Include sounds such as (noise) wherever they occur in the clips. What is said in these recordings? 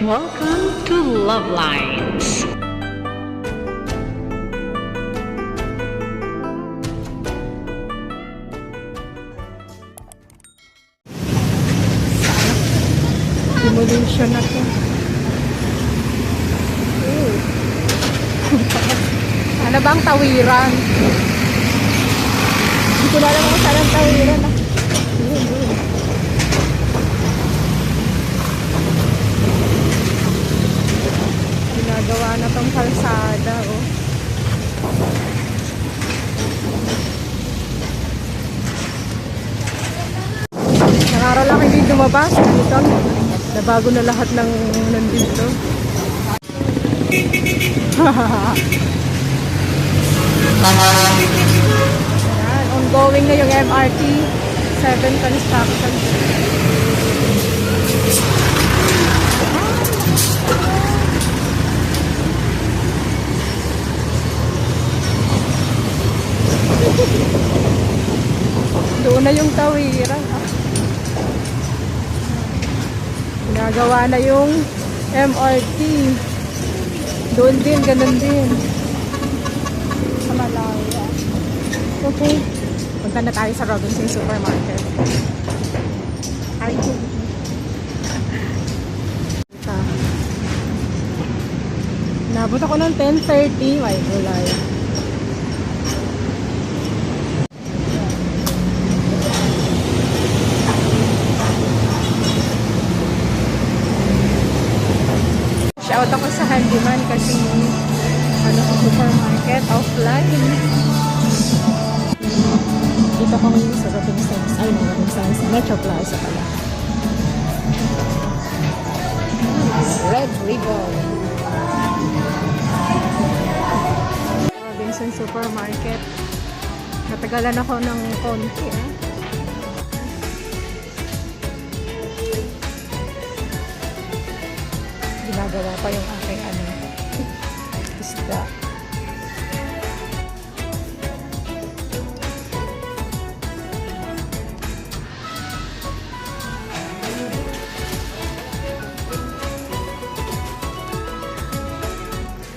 Welcome to Love Lines. Demolition na to. Ano bang tawiran? Hindi ko na alam kung saan ang tawiran. Ginagawa na tong kalsada, oh. Nakara lang hindi lumabas. Dito, nabago na lahat ng nandito. (laughs) Yan, ongoing na yung MRT 7 construction. Na yung tawiran. Ah. Na yung MRT. Doon din, ganun din. Sa Malaya. Okay. Punta na tayo sa Robinson Supermarket. Ito. Nabot ako ng 10.30. May gulay. Shout ako sa handyman kasi ano sa supermarket offline. Dito ko ngayon sa Robinsons. Ay, no, Robinsons. Metro Plaza pala. Red Ribbon. Robinson Supermarket. Natagalan ako ng konti, eh. Pa yung aking ano, isda.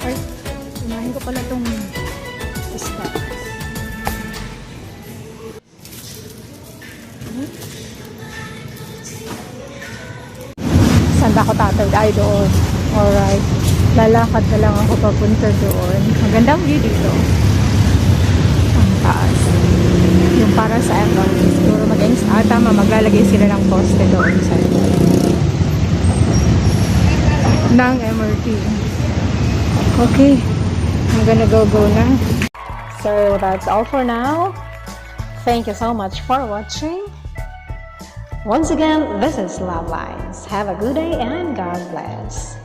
Ay, unahin ko pala itong isda. Saan ba ako tatawid? Ay, doon. Alright. Lalakad na lang ako papunta doon. Magandang view dito. Ang taas. Yung para sa MRT. Siguro mag Ah, tama. Maglalagay sila ng poste doon sa ng MRT. Okay. I'm gonna go go na. So, that's all for now. Thank you so much for watching. Once again, this is Love Lines. Have a good day and God bless.